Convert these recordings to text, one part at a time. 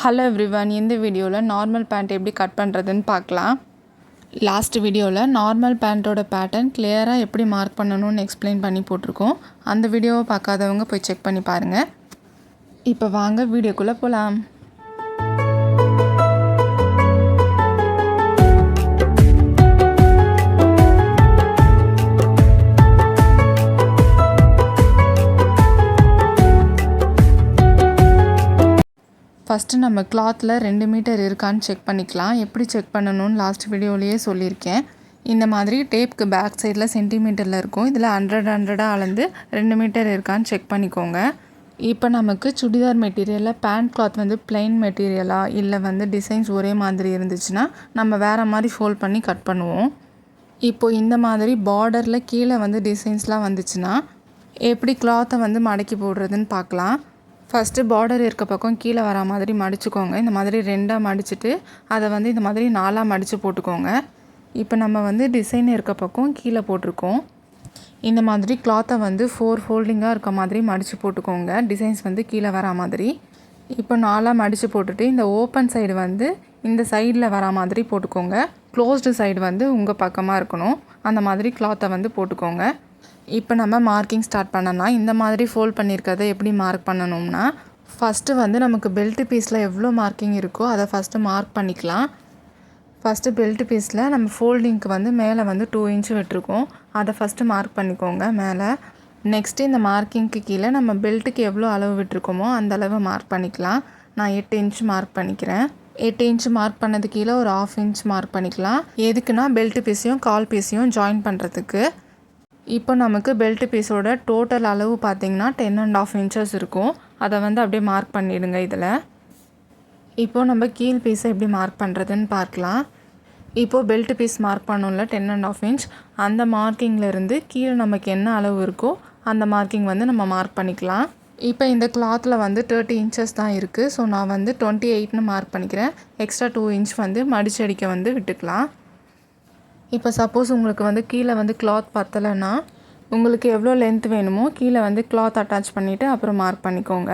Hello everyone இந்த வீடியோவில் normal pant எப்படி கட் பண்ணுறதுன்னு பார்க்கலாம். லாஸ்ட் வீடியோவில் நார்மல் பேண்ட்டோட பேட்டர்ன் கிளியராக எப்படி மார்க் பண்ணணும்னு எக்ஸ்பிளைன் பண்ணி போட்டிருக்கோம். அந்த வீடியோவை பார்க்காதவங்க போய் செக் பண்ணி பாருங்கள் இப்போ வாங்க வீடியோக்குள்ளே போகலாம் ஃபஸ்ட்டு நம்ம கிளாத்தில் ரெண்டு மீட்டர் இருக்கான்னு செக் பண்ணிக்கலாம். எப்படி செக் பண்ணணும்னு லாஸ்ட் வீடியோலேயே சொல்லியிருக்கேன். இந்த மாதிரி டேப்க்கு பேக் சைடில் சென்டிமீட்டரில் இருக்கும். இதில் ஹண்ட்ரட் ஹண்ட்ரடாக அளந்து ரெண்டு மீட்டர் இருக்கான்னு செக் பண்ணிக்கோங்க. இப்போ நமக்கு சுடிதார் மெட்டீரியலில் பேண்ட் கிளாத் வந்து பிளெயின் மெட்டீரியலாக இல்லை வந்து டிசைன்ஸ் ஒரே மாதிரி இருந்துச்சுன்னா நம்ம வேறு மாதிரி ஃபோல்ட் பண்ணி கட் பண்ணுவோம். இப்போது இந்த மாதிரி பார்டரில் கீழே வந்து டிசைன்ஸ்லாம் வந்துச்சுன்னா எப்படி கிளாத்தை வந்து மடக்கி போடுறதுன்னு பார்க்கலாம். ஃபஸ்ட்டு பார்டர் இருக்க பக்கம் கீழே வர மாதிரி மடிச்சுக்கோங்க. இந்த மாதிரி ரெண்டாக மடிச்சுட்டு அதை வந்து இந்த மாதிரி நாலாக மடித்து போட்டுக்கோங்க. இப்போ நம்ம வந்து டிசைன் இருக்க பக்கம் கீழே போட்டிருக்கோம். இந்த மாதிரி கிளாத்தை வந்து ஃபோர் ஃபோல்டிங்காக இருக்க மாதிரி மடித்து போட்டுக்கோங்க. டிசைன்ஸ் வந்து கீழே வரா மாதிரி. இப்போ நாலாக மடித்து போட்டுட்டு இந்த ஓப்பன் சைடு வந்து இந்த சைடில் வரா மாதிரி போட்டுக்கோங்க. க்ளோஸ்டு சைடு வந்து உங்கள் பக்கமாக இருக்கணும். அந்த மாதிரி கிளாத்தை வந்து போட்டுக்கோங்க. இப்போ நம்ம மார்க்கிங் ஸ்டார்ட் பண்ணலாம் இந்த மாதிரி ஃபோல்ட் பண்ணியிருக்கிறத எப்படி மார்க் பண்ணணும்னா ஃபஸ்ட்டு வந்து நமக்கு பெல்ட் பீஸில் எவ்வளோ மார்க்கிங் இருக்கோ அதை ஃபஸ்ட்டு மார்க் பண்ணிக்கலாம். ஃபஸ்ட்டு பெல்ட் பீஸில் நம்ம ஃபோல்டிங்க்கு வந்து மேலே வந்து டூ இன்ச்சு விட்டுருக்கோம். அதை ஃபஸ்ட்டு மார்க் பண்ணிக்கோங்க மேலே. நெக்ஸ்ட்டு இந்த மார்க்கிங்க்கு கீழே நம்ம பெல்ட்டுக்கு எவ்வளோ அளவு விட்டுருக்கோமோ அந்த அளவு மார்க் பண்ணிக்கலாம். நான் எட்டு இன்ச் மார்க் பண்ணிக்கிறேன். எட்டு இன்ச் மார்க் பண்ணது கீழே ஒரு ஆஃப் இன்ச் மார்க் பண்ணிக்கலாம். எதுக்குன்னா பெல்ட் பீஸையும் கால் பீஸையும் ஜாயின் பண்ணுறதுக்கு இப்போ நமக்கு பெல்ட் பீஸோட டோட்டல் அளவு பார்த்திங்கன்னா டென் அண்ட் ஆஃப் இன்ச்சஸ் இருக்கும். அதை வந்து அப்படியே மார்க் பண்ணிடுங்க இதில். இப்போது நம்ம கீழ் பீஸை எப்படி மார்க் பண்ணுறதுன்னு பார்க்கலாம். இப்போது பெல்ட் பீஸ் மார்க் பண்ணோம்ல டென் அண்ட் ஆஃப் இன்ச் அந்த மார்க்கிங்லேருந்து கீழே நமக்கு என்ன அளவு இருக்கோ அந்த மார்க்கிங் வந்து நம்ம மார்க் பண்ணிக்கலாம். இப்போ இந்த கிளாத்தில் வந்து தேர்ட்டி இன்ச்சஸ் தான் இருக்குது ஸோ நான் வந்து டுவெண்ட்டி எயிட்னு மார்க் பண்ணிக்கிறேன். எக்ஸ்ட்ரா டூ இன்ச் வந்து மடிச்சடிக்க வந்து விட்டுக்கலாம். இப்போ சப்போஸ் உங்களுக்கு வந்து கீழே வந்து கிளாத் பத்தலைன்னா உங்களுக்கு எவ்வளோ லென்த் வேணுமோ கீழே வந்து கிளாத் அட்டாச் பண்ணிவிட்டு அப்புறம் மார்க் பண்ணிக்கோங்க.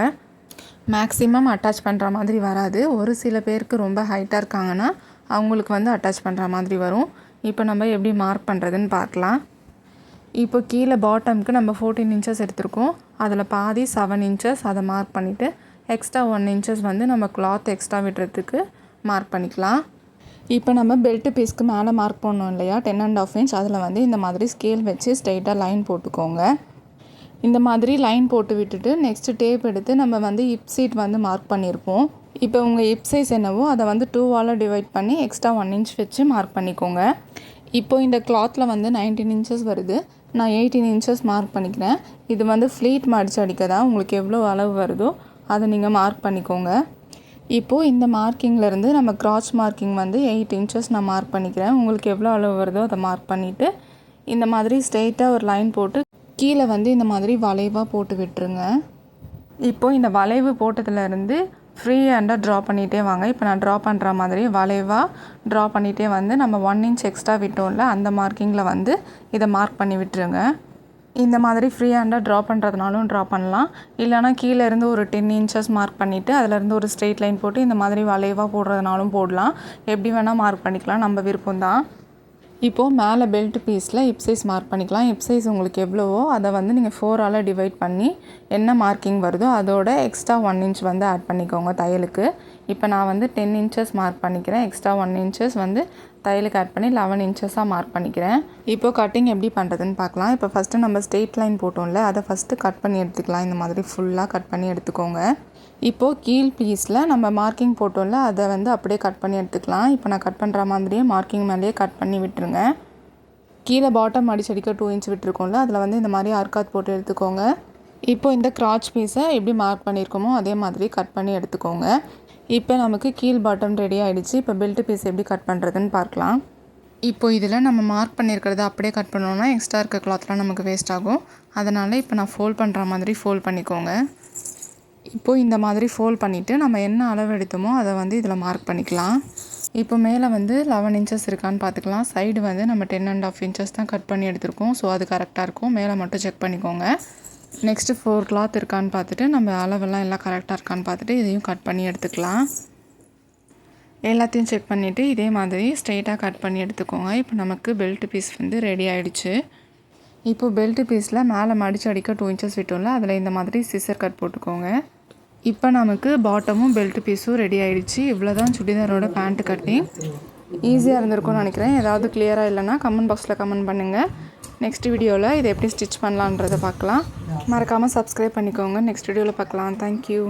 மேக்ஸிமம் அட்டாச் பண்ணுற மாதிரி வராது. ஒரு சில பேருக்கு ரொம்ப ஹைட்டாக இருக்காங்கன்னா அவங்களுக்கு வந்து அட்டாச் பண்ணுற மாதிரி வரும். இப்போ நம்ம எப்படி மார்க் பண்ணுறதுன்னு பார்க்கலாம். இப்போ கீழே பாட்டம்க்கு நம்ம ஃபோர்டீன் இன்ச்சஸ் எடுத்திருக்கோம். அதில் பாதி செவன் இன்ச்சஸ் அதை மார்க் பண்ணிவிட்டு எக்ஸ்ட்ரா ஒன் இன்ச்சஸ் வந்து நம்ம கிளாத் எக்ஸ்ட்ரா விடுறதுக்கு மார்க் பண்ணிக்கலாம். இப்போ நம்ம பெல்ட் பீஸ்க்கு மேலே மார்க் பண்ணோம் இல்லையா? டென் அண்ட் ஆஃப் இன்ச் அதில் வந்து இந்த மாதிரி ஸ்கேல் வச்சு ஸ்ட்ரைட்டாக லைன் போட்டுக்கோங்க. இந்த மாதிரி லைன் போட்டு விட்டுட்டு நெக்ஸ்ட்டு டேப் எடுத்து நம்ம வந்து இப் சீட் வந்து மார்க் பண்ணியிருப்போம். இப்போ உங்கள் இப் சைஸ் என்னவோ அதை வந்து டூவால் டிவைட் பண்ணி எக்ஸ்ட்ரா ஒன் இன்ச் வச்சு மார்க் பண்ணிக்கோங்க. இப்போ இந்த கிளாத்தில் வந்து நைன்டீன் இன்ச்சஸ் வருது. நான் எயிட்டீன் இன்ச்சஸ் மார்க் பண்ணிக்கிறேன். இது வந்து ஃப்ளீட் மடிச்சு அடிக்க தான் உங்களுக்கு எவ்வளோ அளவு வருதோ அதை நீங்கள் மார்க் பண்ணிக்கோங்க. இப்போது இந்த மார்க்கிங்லேருந்து நம்ம கிராஸ் மார்க்கிங் வந்து எயிட் இன்ச்சஸ் நான் மார்க் பண்ணிக்கிறேன். உங்களுக்கு எவ்வளோ அளவு வருதோ அதை மார்க் பண்ணிவிட்டு இந்த மாதிரி ஸ்ட்ரெயிட்டாக ஒரு லைன் போட்டு கீழே வந்து இந்த மாதிரி வளைவாக போட்டு விட்டுருங்க. இப்போது இந்த வளைவு போட்டதுலேருந்து ஃப்ரீ ஹேண்டாக ட்ரா பண்ணிகிட்டே வாங்க. இப்போ நான் ட்ரா பண்ணுற மாதிரி வளைவாக ட்ரா பண்ணிகிட்டே வந்து நம்ம ஒன் இன்ச் எக்ஸ்ட்ரா விட்டோம்ல அந்த மார்க்கிங்கில் வந்து இதை மார்க் பண்ணி விட்டுருங்க. இந்த மாதிரி ஃப்ரீ ஹேண்டாக ட்ரா பண்ணுறதுனாலும் ட்ரா பண்ணலாம். இல்லைனா கீழே இருந்து ஒரு டென் இன்ச்சஸ் மார்க் பண்ணிவிட்டு அதிலேருந்து ஒரு ஸ்ட்ரெயிட் லைன் போட்டு இந்த மாதிரி வளைவாக போடுறதுனாலும் போடலாம். எப்படி வேணால் மார்க் பண்ணிக்கலாம் நம்ம விருப்பம் தான். இப்போது மேலே பெல்ட் பீஸில் ஹிப் சைஸ் மார்க் பண்ணிக்கலாம். ஹிப் சைஸ் உங்களுக்கு எவ்வளவோ அதை வந்து நீங்கள் ஃபோரால் டிவைட் பண்ணி என்ன மார்க்கிங் வருதோ அதோட எக்ஸ்ட்ரா ஒன் இன்ச் வந்து ஆட் பண்ணிக்கோங்க தையலுக்கு. இப்போ நான் வந்து டென் இன்ச்சஸ் மார்க் பண்ணிக்கிறேன். எக்ஸ்ட்ரா ஒன் இன்ச்சஸ் வந்து தையலுக்கு ஆட் பண்ணி லெவன் இன்ச்சஸாக மார்க் பண்ணிக்கிறேன். இப்போது கட்டிங் எப்படி பண்ணுறதுன்னு பார்க்கலாம். இப்போ ஃபஸ்ட்டு நம்ம ஸ்ட்ரெயிட் லைன் போட்டோம்ல அதை ஃபஸ்ட்டு கட் பண்ணி எடுத்துக்கலாம். இந்த மாதிரி ஃபுல்லாக கட் பண்ணி எடுத்துக்கோங்க. இப்போது கீழ் பீஸில் நம்ம மார்க்கிங் போட்டோம்ல அதை வந்து அப்படியே கட் பண்ணி எடுத்துக்கலாம். இப்போ நான் கட் பண்ணுற மாதிரியே மார்க்கிங் மேலேயே கட் பண்ணி விட்டுருங்க. கீழே பாட்டம் அடிச்சடிக்க டூ இன்ச் விட்டுருக்கோம்ல அதில் வந்து இந்த மாதிரி ஆர்காத் போட்டு எடுத்துக்கோங்க. இப்போ இந்த கிராச் பீஸை எப்படி மார்க் பண்ணியிருக்கோமோ அதே மாதிரி கட் பண்ணி எடுத்துக்கோங்க. இப்போ நமக்கு கீழ் பாட்டம் ரெடி ஆகிடுச்சு இப்போ பெல்ட் பீஸ் எப்படி கட் பண்ணுறதுன்னு பார்க்கலாம். இப்போ இதில் நம்ம மார்க் பண்ணியிருக்கிறத அப்படியே கட் பண்ணோன்னா எக்ஸ்ட்ரா இருக்க கிளாத்லாம் நமக்கு வேஸ்ட் ஆகும். அதனால் இப்போ நான் ஃபோல்ட் பண்ணுற மாதிரி ஃபோல்ட் பண்ணிக்கோங்க. இப்போது இந்த மாதிரி ஃபோல்ட் பண்ணிவிட்டு நம்ம என்ன அளவு எடுத்தோமோ அதை வந்து இதில் மார்க் பண்ணிக்கலாம். இப்போ மேலே வந்து லெவன் இன்ச்சஸ் இருக்கான்னு பார்த்துக்கலாம். சைடு வந்து நம்ம டென் அண்ட் ஆஃப் இன்ச்சஸ் தான் கட் பண்ணி எடுத்திருக்கோம். ஸோ அது கரெக்டாக இருக்கும். மேலே மட்டும் செக் பண்ணிக்கோங்க. நெக்ஸ்ட்டு ஃபோர் கிளாத் இருக்கான்னு பார்த்துட்டு நம்ம அளவெல்லாம் எல்லாம் கரெக்டாக இருக்கான்னு பார்த்துட்டு இதையும் கட் பண்ணி எடுத்துக்கலாம். எல்லாத்தையும் செக் பண்ணிவிட்டு இதே மாதிரி ஸ்ட்ரெயிட்டாக கட் பண்ணி எடுத்துக்கோங்க. இப்போ நமக்கு பெல்ட் பீஸ் வந்து ரெடி ஆகிடுச்சு இப்போ பெல்ட் பீஸில் மேலே மடித்து அடிக்க டூ இன்ச்சஸ் விட்டோம்ல அதில் இந்த மாதிரி சிசர் கட் போட்டுக்கோங்க. இப்போ நமக்கு பாட்டமும் பெல்ட் பீஸும் ரெடி ஆகிடுச்சு இவ்வளோ தான் சுடிதாரோட பேண்ட்டு கட்டிங் ஈஸியாக இருந்திருக்கும்னு நினைக்கிறேன். ஏதாவது கிளியராக இல்லைன்னா கமெண்ட் பாக்ஸில் கமெண்ட் பண்ணுங்கள் நெக்ஸ்ட் வீடியோவில் இதை எப்படி ஸ்டிச் பண்ணலான்றதை பார்க்கலாம். மறக்காமல் சப்ஸ்கிரைப் பண்ணிக்கோங்க. நெக்ஸ்ட் வீடியோவில் பார்க்கலாம். தேங்க்யூ